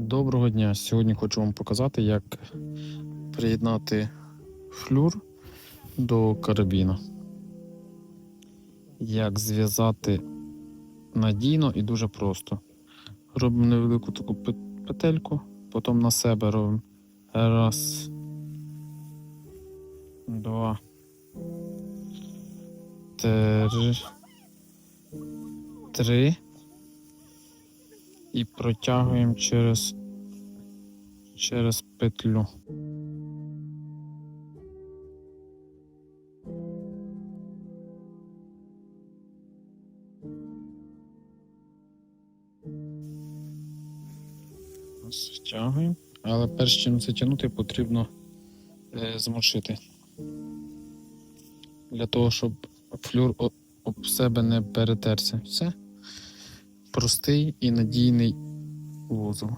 Доброго дня! Сьогодні хочу вам показати, як приєднати флюр до карабіна. Як зв'язати надійно і дуже просто. Робимо невелику таку петельку, потім на себе робимо раз, два, три, і протягуємо через, через петлю. Втягуємо. Але перш чим це тягнути, потрібно е, змочити. Для того, щоб флюр об себе не перетерся. Все. Простий і надійний вузол.